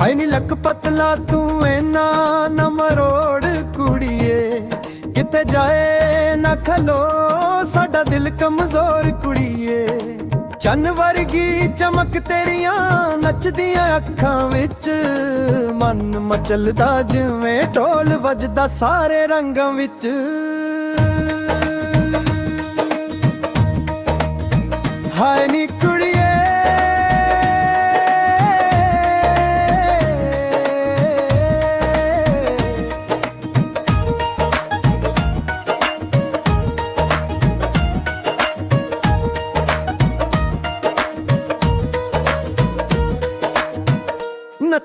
ਹਾਏ ਨੀ ਲੱਕ ਪਤਲਾ ਤੂੰ ਐਨਾ ਨਾ ਮਰੋੜ ਕੁੜੀਏ। ਕਿਤੇ ਜਾਏ ਨਾ ਖਲੋ ਸਾਡਾ ਦਿਲ ਕਮਜ਼ੋਰ ਕੁੜੀਏ। ਚੰਨ ਵਰਗੀ ਚਮਕ ਤੇਰੀਆਂ ਨੱਚਦੀਆਂ ਅੱਖਾਂ ਵਿੱਚ। ਮਨ ਮਚਲਦਾ ਜਿਵੇਂ ਢੋਲ ਵੱਜਦਾ ਸਾਰੇ ਰੰਗਾਂ ਵਿੱਚ। ਹਾਏ ਨੀ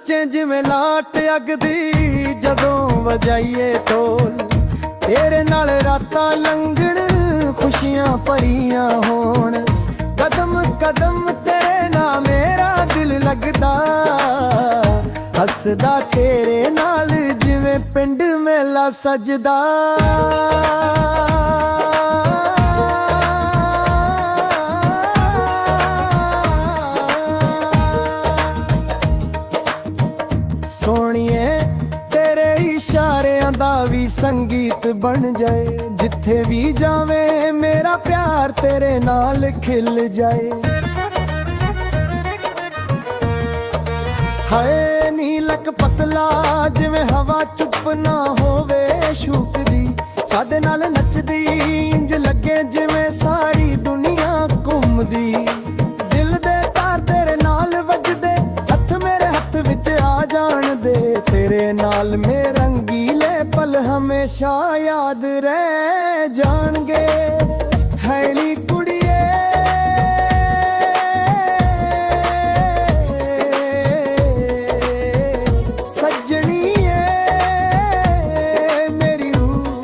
ਨੱਚੇ ਜਿਵੇਂ ਲਾਟ ਅਗਦੀ ਜਦੋਂ ਵਜਾਈਏ ਢੋਲ। ਤੇਰੇ ਨਾਲ ਰਾਤਾਂ ਲੰਘਣ, ਖੁਸ਼ੀਆਂ ਭਰੀਆਂ ਹੋਣ। ਕਦਮ ਕਦਮ ਤੇਰੇ ਨਾਲ ਮੇਰਾ ਦਿਲ ਲੱਗਦਾ। ਹੱਸਦਾ ਤੇਰੇ ਨਾਲ, ਜਿਵੇਂ ਪਿੰਡ ਮੇਲਾ ਸਜਦਾ। ਸੰਗੀਤ ਬਣ ਜਾਏ, ਜਿੱਥੇ ਵੀ ਜਾਵੇ, ਮੇਰਾ ਪਿਆਰ ਤੇਰੇ ਨਾਲ ਖਿਲ ਜਾਏ। ਹਾਏ ਨੀਲਕ ਪਤਲਾ, ਜਿਵੇਂ ਹਵਾ ਚੁੱਪ ਨਾ ਹੋਵੇ ਪਲ ਹਮੇਸ਼ਾ ਯਾਦ ਰਹਿ ਜਾਣਗੇ। ਹੈਲੀ ਕੁੜੀਏ। ਸੱਜਣੀਏ, ਮੇਰੀ ਰੂਹ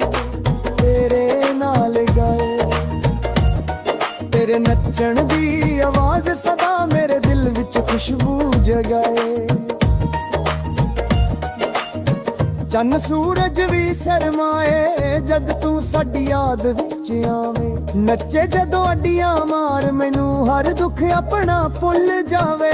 ਤੇਰੇ ਨਾਲ ਗਾਏ ਤੇਰੇ ਨੱਚਣ ਦੀ ਆਵਾਜ਼ ਸਦਾ ਮੇਰੇ ਦਿਲ ਵਿੱਚ ਖੁਸ਼ਬੂ ਜਗਾਏ। ਚੰਨ ਸੂਰਜ ਵੀ ਸ਼ਰਮਾਏ ਜਦ ਤੂੰ ਸਾਡੀ ਯਾਦ ਵਿੱਚ ਆਵੇਂ। ਨੱਚੇ ਜਦੋਂ ਅੱਡੀਆਂ ਮਾਰ, ਮੈਨੂੰ ਹਰ ਦੁੱਖ ਆਪਣਾ ਭੁੱਲ ਜਾਵੇ।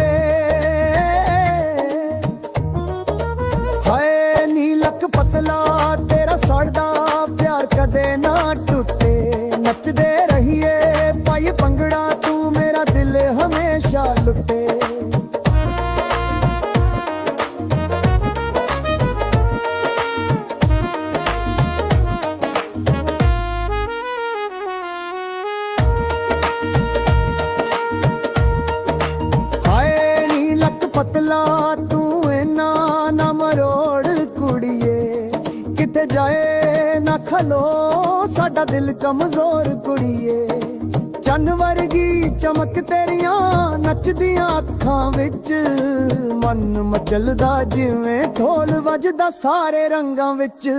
ਪਤਲਾ ਤੂੰ ਐਨਾ ਨਾ ਮਰੋੜ ਕੁੜੀਏ। ਕਿਤੇ ਜਾਏ ਨਾ ਖਲੋ ਸਾਡਾ ਦਿਲ ਕਮਜ਼ੋਰ ਕੁੜੀਏ। ਚੰਨ ਵਰਗੀ ਚਮਕ ਤੇਰੀਆਂ ਨੱਚਦੀਆਂ ਅੱਖਾਂ ਵਿੱਚ। ਮਨ ਮਚਲਦਾ ਜਿਵੇਂ ਢੋਲ ਵੱਜਦਾ ਸਾਰੇ ਰੰਗਾਂ ਵਿੱਚ।